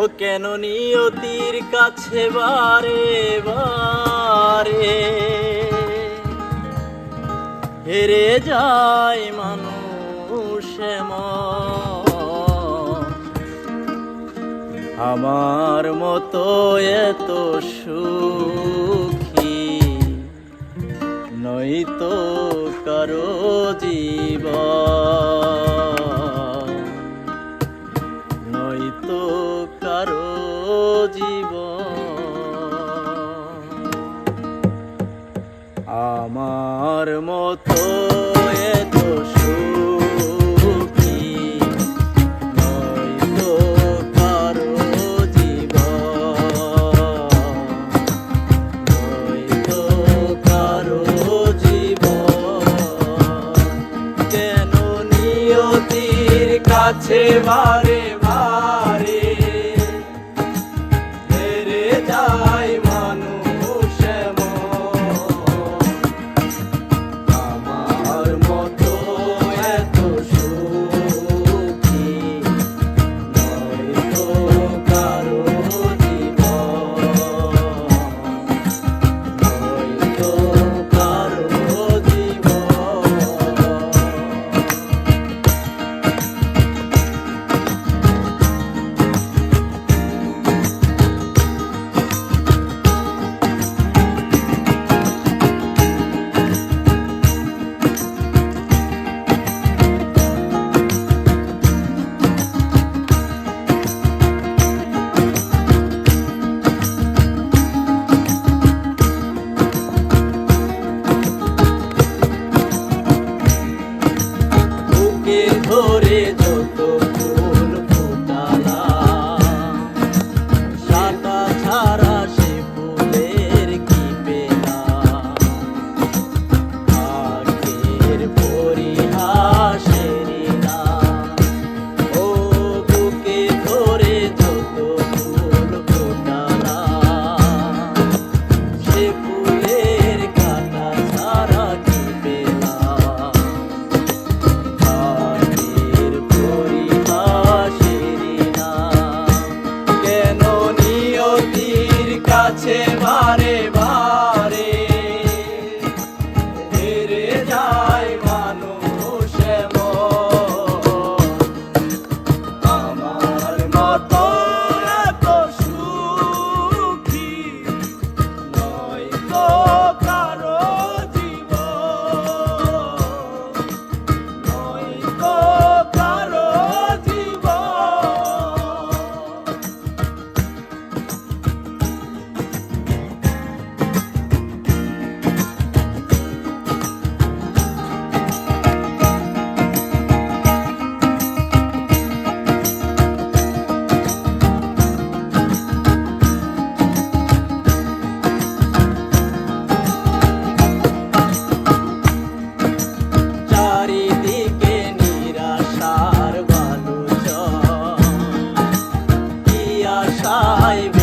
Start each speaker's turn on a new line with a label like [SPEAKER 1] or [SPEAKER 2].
[SPEAKER 1] ও কেন নিয়তির কাছে বারে বারে? হেরে যায় মানুষ আমার মতো এত সুখী নই তো কারও জীবন। আমার মতো আশায়